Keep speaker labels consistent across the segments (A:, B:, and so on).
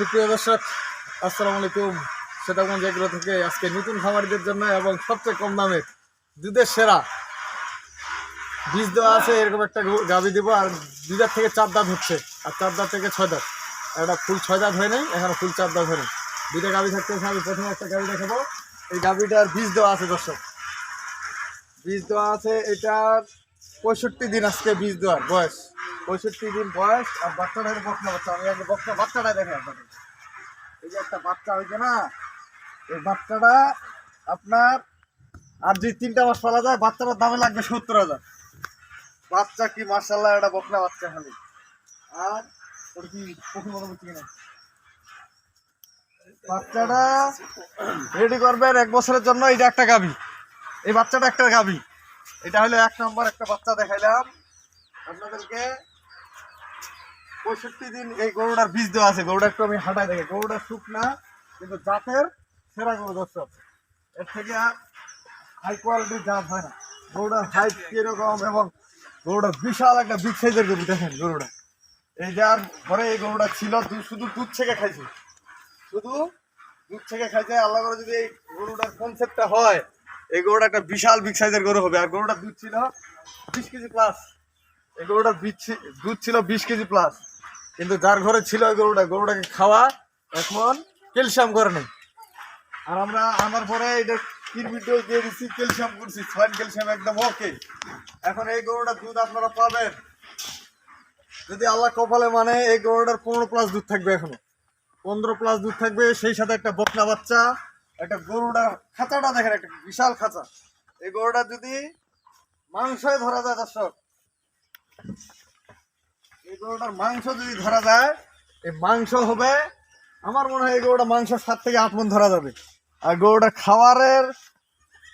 A: সুপ্রিয় দর্শক, আসসালামু আলাইকুম। সেটাগঞ্জ এগুলো থেকে আজকে নতুন খামারিদের জন্য এবং সবচেয়ে কম দামে দুধের সেরা। বীজ দেওয়া আছে, এরকম একটা গাভী দিব, আর দুধার থেকে চার দাঁত হচ্ছে। আর চার দাঁত থেকে ছয় দাঁত। একটা ফুল ছয় দাঁত হয় নাই, এখানে ফুল চার দাঁত হয় নাই দুইটা গাভী থাকতে আমি প্রথমে একটা গাভী দেখাবো। এই গাভীটার বীজ দেওয়া আছে, দর্শক। বীজ দেওয়া আছে, এটার পঁয়ষট্টি দিন আজকে বীজ দেওয়ার বয়স। পঁয়ষট্টি দিন বয়স আর বাচ্চাটা বকনা বাচ্চা। আমি আগে বকনা বাচ্চাটা দেখে আপনাদের এই যে একটা বাচ্চা হয়েছে না, এই বাচ্চাটা আপনার, আর যদি তিনটা মাস পালা যায়, বাচ্চাটার দামে লাগবে সত্তর হাজার। বাচ্চা কি মার্শাল্লাহ এটা বকনা বাচ্চা খালি। আর ওর কি পশুর মতো কিনা বাচ্চাটা রেডি করবেন এক বছরের জন্য এটা একটা গাবি এই বাচ্চাটা একটা গাবি এটা হলো এক নম্বর একটা বাচ্চা দেখাইলাম। আপনাদেরকে পঁয়ষট্টি দিন এই গরুটার বীজ দেওয়া আছে। গরুটা একটু আমি হাঁটাই দেখে। গরুটা শুকনা, কিন্তু জাতের সেরা গরু দর্শক এর থেকে হাই কোয়ালিটির জাত হয় না। গরুটার হাইট কীরকম এবং গরুটার বিশাল একটা বিগ সাইজের গরু, দেখেন গরুটা। এই যার ঘরে এই গরুটা ছিল শুধু দুধ থেকে খাইছে। শুধু দুধ থেকে খাইছে, আল্লাহ করে যদি এই গরুটার কনসেপ্টটা হয়, এই গরুটা একটা বিশাল বিগ সাইজের গরু হবে। আর গরুটার দুধ ছিল বিশ কেজি প্লাস এই গরুটার দুধ ছিল বিশ কেজি প্লাস কিন্তু যার ঘরে ছিল ওই গরুটা, গরুটাকে খাওয়া এখন ক্যালসিয়াম করে নেই। আর আমরা আনার পরে এটা কির ভিডিও দিয়ে দিচ্ছি ক্যালসিয়াম করছি সয়েন ক্যালসিয়াম একদম ওকে এখন এই গরুটার দুধ আপনারা পাবেন। যদি আল্লাহ কপালে মানে এই গরুটার পনেরো প্লাস দুধ থাকবে এখনও। পনেরো প্লাস দুধ থাকবে, সেই সাথে একটা বকনা বাচ্চা, একটা গরুটার খাঁচাটা দেখেন, একটা বিশাল খাঁচা। এই গরুটা যদি মাংসই ধরা যায় দর্শক এই গরুটার মাংস যদি ধরা যায়, এই মাংস হবে, আমার মনে হয় এই গরুটা মাংস সাত থেকে আট মন ধরা যাবে। আর গরুটা খাবারের,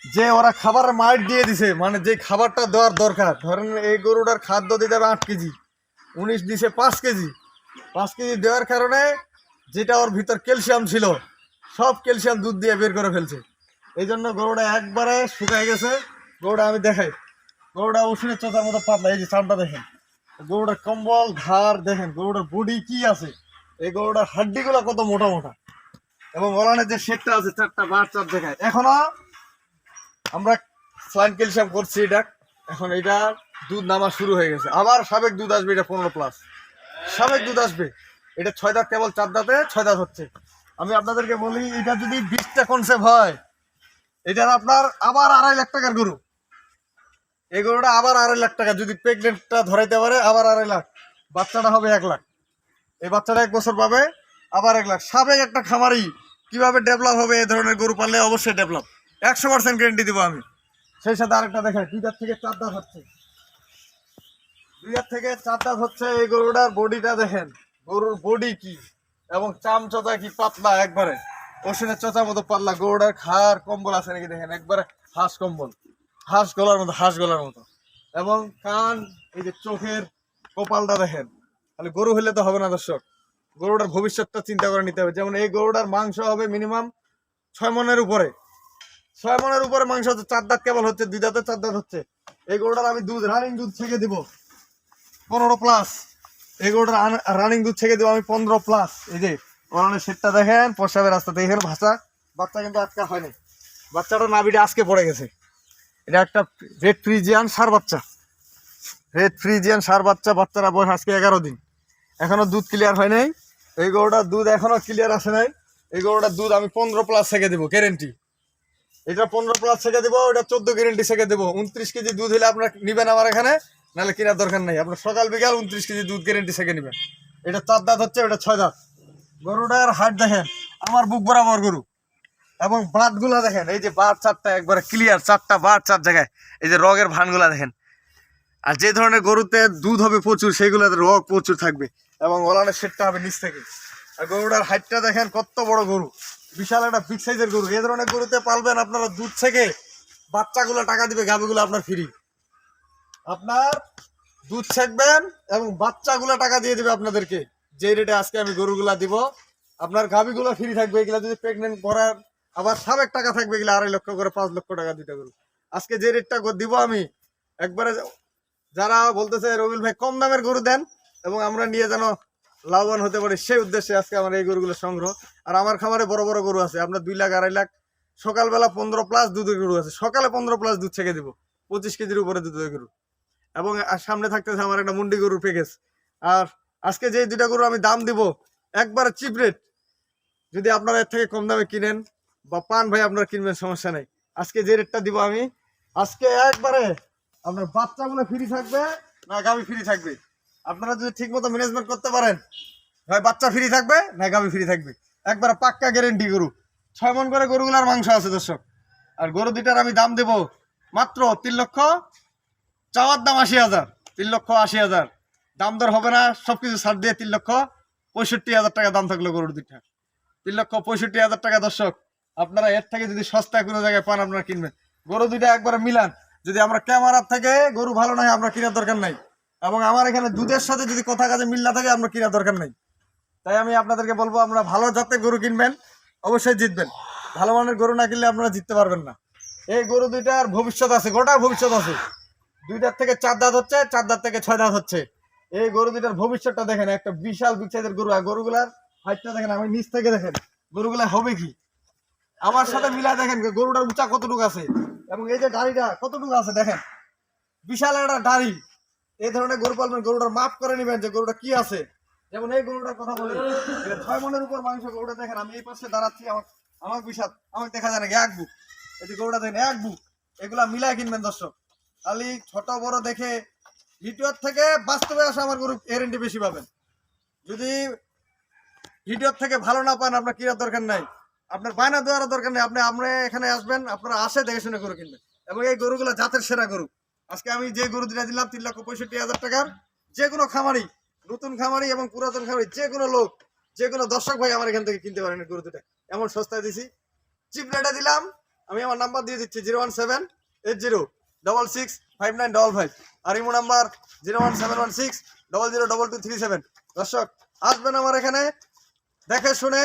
A: যে ওরা খাবারের মাইট দিয়ে দিছে মানে যে খাবারটা দেওয়ার দরকার, ধরেন এই গরুটার খাদ্য দিতে হবে আট কেজি, উনিশ দিছে পাঁচ কেজি। পাঁচ কেজি দেওয়ার কারণে যেটা ওর ভিতর ক্যালসিয়াম ছিল, সব ক্যালসিয়াম দুধ দিয়ে বের করে ফেলছে। এই জন্য গরুটা একবারে শুকায় গেছে। গরুটা আমি দেখাই। গরুটা উষুনের চোতার মতো পাতলা, এই যে চামটা দেখেন। গরুটার কম্বল ধার দেখেন গরুটার বডি কি আছে? এই গরুটার হাড্ডিগুলো কত মোটা মোটা। এবং ওলানের যে শেডটা আছে, চারটা বার চার দেখায় এখনও আমরা স্লাইন ক্যালসিয়াম করছি এটা। এখন এটা দুধ নামা শুরু হয়ে গেছে। আবার সাবেক দুধ আসবে, এটা পনেরো প্লাস সাবেক দুধ আসবে, এটা ছয় দাঁত কেবল চার দাঁতে, ছয় দাঁত হচ্ছে। আমি আপনাদেরকে বলি, এটা যদি বিশটা কনসেপ্ট হয়, এটার আপনার আবার আড়াই লাখ টাকার গরু। এই গরুটা আবার আড়াই লাখ টাকা। যদি প্রেগনেন্টটা ধরাইতে পারে, আবার আড়াই লাখ। বাচ্চাটা হবে এক লাখ। এই বাচ্চাটা এক বছর পাবে, আবার এক লাখ। সাবেক একটা খামারি কীভাবে ডেভেলপ হবে, এই ধরনের গরু পাললে অবশ্যই ডেভেলপ একশো পার্সেন্ট গ্যারেন্টি দেবো আমি। সেই সাথে আরেকটা দেখেন, দুই থেকে চার দাঁত হচ্ছে। দুই থেকে চার দাঁত হচ্ছে এই গরুটার বডিটা দেখেন। গরুর বডি কি এবং চাম চামচতা কি পাতলা একবারে? ওষুধের চোচার মতো পাতলা। গরুটার খার কম্বল আছে নাকি দেখেন? একবারে হাঁস কম্বল। হাঁস গলার মতো, হাঁস গলার মতো। এবং কান, এই যে চোখের কপালটা দেখেন, তাহলে গরু হলে তো হবে না দর্শক। গরুটার ভবিষ্যৎটা চিন্তা করে নিতে হবে। যেমন এই গরুটার মাংস হবে মিনিমাম ছয় মনের উপরে। ছয় মনের উপরে মাংস হচ্ছে, চার দাঁত কেবল হচ্ছে, দুই দাঁতে চার দাঁত হচ্ছে। এই গরুটার আমি দুধ রানিং দুধ থেকে দিব। পনেরো প্লাস এই গরুটার রানিং দুধ থেকে দিব আমি পনেরো প্লাস এই যে ওরানের সেটটা দেখেন, প্রসাবের রাস্তা দেখেন, ভাষা। বাচ্চা কিন্তু আজকে হয়নি। বাচ্চাটা নাবিটা আজকে পড়ে গেছে। এটা একটা রেড ফ্রিজিয়ান সার বাচ্চা। রেড ফ্রিজিয়ান সার বাচ্চা, বাচ্চারা বয়স আজকে এগারো দিন। এখনও দুধ ক্লিয়ার হয় নাই। এই গরুটার দুধ এখনও ক্লিয়ার আসে নাই। এই গরুটার দুধ আমি পনেরো প্লাস থেকে দেবো গ্যারেন্টি এটা পনেরো প্লাস থেকে দেবো ওটা চোদ্দ গ্যারেন্টি থেকে দেবো। উনত্রিশ কেজি দুধ হলে আপনার নিবেন আমার এখানে, নাহলে কেনার দরকার নেই। আপনার সকাল বিকাল উনত্রিশ কেজি দুধ গ্যারেন্টি থেকে নেবেন। এটা চার দাঁত হচ্ছে ওটা ছয় দাঁত। গরুটার হাট দেখেন, আমার বুক বরাবর গরু। এবং বাঁটগুলা দেখেন, এই যে বাট চারটা একবারে ক্লিয়ার চারটা বাট চার জায়গায়, এই যে রগের ভানগুলা দেখেন। আর যে ধরনের গরুতে দুধ হবে প্রচুর সেগুলোতে রগ প্রচুর থাকবে এবং ওলানের সেটটা হবে নিচ থেকে। আর গরুটার হাইটটা দেখেন, কত বড় গরু। বিশাল একটা বিগ সাইজের গরু। এই ধরনের গরুতে পালবেন আপনারা দুধ থেকে বাচ্চাগুলো টাকা দিবে, গাভিগুলো আপনার ফ্রি আপনার দুধ ছেঁকবেন এবং বাচ্চাগুলো টাকা দিয়ে দিবে আপনাদেরকে। যে রেটে আজকে আমি গরুগুলা দিব, আপনার গাভিগুলো ফ্রি থাকবে। এগুলা যদি প্রেগনেন্ট করার আবার সাবেক টাকা থাকবে গেলে আড়াই লক্ষ করে, পাঁচ লক্ষ টাকা দিতে গরু আজকে যে রেটটা দিব আমি, একবারে যারা বলতেছে রবিল ভাই কম দামের গরু দেন, এবং আমরা নিয়ে যেন লাভবান হতে পারি, সেই উদ্দেশ্যে আজকে আমার এই গরুগুলো সংগ্রহ। আর আমার খামারে বড় বড় গরু আছে আপনার দুই লাখ, আড়াই লাখ, সকালবেলা পনেরো প্লাস দুধের গরু আছে। সকালে পনেরো প্লাস দুধ ছেঁকে দিব, পঁচিশ কেজির উপরে দুধের গরু। এবং সামনে থাকতেছে আমার একটা মুন্ডি গরুর প্যাকেজ আর আজকে যে দুইটা গরু আমি দাম দিব, একবারে চিপ রেট যদি আপনারা এর থেকে কম দামে কিনেন বা পান ভাই, আপনারা কিনবেন, সমস্যা নেই। আজকে যে রেটটা দিব আমি, আজকে একবারে আপনার বাচ্চাগুলো ফ্রি থাকবে, না গাভি ফ্রি থাকবে? আপনারা যদি ঠিক মতো ম্যানেজমেন্ট করতে পারেন হয় বাচ্চা ফ্রি থাকবে, না গাভি ফ্রি থাকবে? একবারে পাক্কা গ্যারেন্টি গরু। ছয় মন করে গরুগুলার মাংস আছে, দর্শক। আর গরু দুইটার আমি দাম দেব মাত্র তিন লক্ষ, চাওয়ার দাম আশি হাজার, তিন লক্ষ আশি হাজার। দাম দর হবে না সব কিছু ছাড় দিয়ে তিন লক্ষ পঁয়ষট্টি হাজার টাকা দাম থাকল গরুর দুইটা। তিন লক্ষ পঁয়ষট্টি হাজার টাকা, দর্শক। আপনারা এর থেকে যদি সস্তায় কোনো জায়গায় পান, আপনারা কিনবেন। গরু দুইটা একবারে মিলান। যদি আমরা ক্যামেরার থেকে গরু ভালো নয়, আমরা কেনার দরকার নাই। এবং আমার এখানে দুধের সাথে যদি কথা কাজে মিল না থাকে, আমরা কেনার দরকার নাই। তাই আমি আপনাদেরকে বলব আমরা ভালো জাতের গরু কিনবেন, অবশ্যই জিতবেন। ভালো মানের গরু না কিনলে আপনারা জিততে পারবেন না। এই গরু দুইটার ভবিষ্যৎ আছে, গোটা ভবিষ্যৎ আছে। দুইটার থেকে চার দাঁত হচ্ছে, চার দাঁত থেকে ছয় দাঁত হচ্ছে। এই গরু দুইটার ভবিষ্যৎটা দেখেন, একটা বিশাল বিচ্ছেদের গরু। আর গরুগুলার হাইটটা দেখেন, আমি নিচ থেকে দেখেন গরুগুলা হবে কি? আমার সাথে মিলা দেখেন গরুটার উঁচা কতটুকু আছে এবং এই যে দাড়িটা কতটুকু আছে দেখেন। বিশাল একটা দাড়ি। এই ধরনের গরু পালবেন গরুটার মাপ করে নেবেন যে গরুটা কি আছে। যেমন এই গরুটার কথা বলি ছয় মনের উপর মাংস গরুটা দেখেন, আমি এই পাশে দাঁড়াচ্ছি, আমার আমার বিশাল আমাকে দেখা যায় না এক বুক। এই যে গরুটা দেখেন, এক বুক। এগুলা মিলাই কিনবেন দর্শক। খালি ছোট বড় দেখে ভিডিওর থেকে বাস্তবে আসা আমার গরু গ্যারেন্টি বেশি পাবেন। যদি ভিডিওর থেকে ভালো না পান, আপনার কেনার দরকার নাই। আপনার বায়না দেওয়ার দরকার নেই। আপনি আপনি এখানে আসবেন, আপনারা আসে দেখে শুনে গরু কিনবেন। এবং এই গরুগুলো জাতের সেরা গরু। আজকে আমি যে গরু দিলে দিলাম, তিন লক্ষ পঁয়ষট্টি হাজার টাকার, যে কোনো খামারি, নতুন খামারি এবং পুরাতন খামারি, যে কোনো লোক, যে কোনো দর্শক ভাই আমার এখান থেকে কিনতে পারেন গরু দুটা এমন সস্তায় দিছি। চিপ রেটে দিলাম, আমি আমার নাম্বার দিয়ে দিচ্ছি, zero one seven eight zero double six five nine double five. আর imo number zero one seven one six double zero double two three seven. দর্শক, আসবেন আমার এখানে, দেখে শুনে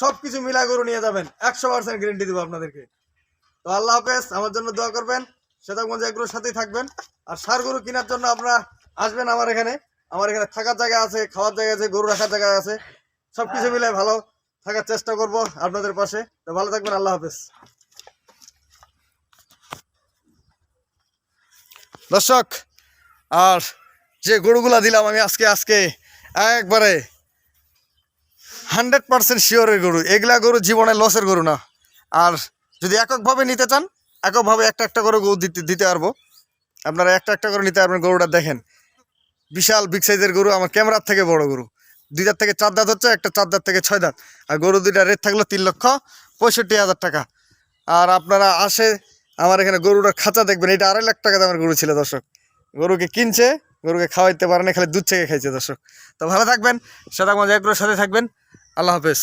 A: সব কিছু মিলা গরু নিয়ে যাবেন। একশো পার্সেন্ট গ্যারেন্টি দেবো আপনাদেরকে। তো আল্লাহ হাফেজ, আমার জন্য দোয়া করবেন। শ্বেতাগঞ্জ এগুলোর সাথেই থাকবেন। আর সার গরু কেনার জন্য আপনারা আসবেন আমার এখানে। আমার এখানে থাকার জায়গা আছে, খাওয়ার জায়গা আছে, গরু রাখার জায়গা আছে। সব কিছু মিলে ভালো থাকার চেষ্টা করব আপনাদের পাশে। তো ভালো থাকবেন, আল্লাহ হাফেজ। দর্শক, আর যে গরুগুলা দিলাম আমি আজকে আজকে একবারে হান্ড্রেড পার্সেন্ট শিওরের গরু, এগুলা গরু জীবনে লসের গরু না। আর যদি এককভাবে নিতে চান, এককভাবে একটা একটা করে গরু দিতে দিতে পারব। আপনারা একটা একটা করে নিতে পারবেন গরুটা, দেখেন। বিশাল বিগ সাইজের গরু, আমার ক্যামেরার থেকে বড় গরু। দুই দাঁত থেকে চার দাঁত হচ্ছে, একটা চার দাঁত থেকে ছয় দাঁত। আর গরু দুইটা রেট থাকল তিন লক্ষ পঁয়ষট্টি হাজার টাকা। আর আপনারা আসে আমার এখানে গরুটার খাঁচা দেখবেন, এটা আড়াই লাখ টাকা দামের গরু ছিল দর্শক। গরুকে কিনছে, গরুকে খাওয়াইতে পারে না খালি দুধ থেকে খাইছে দর্শক। তো ভালো থাকবেন সেটা এগুলোর সাথে থাকবেন। আল্লাহ হাফেজ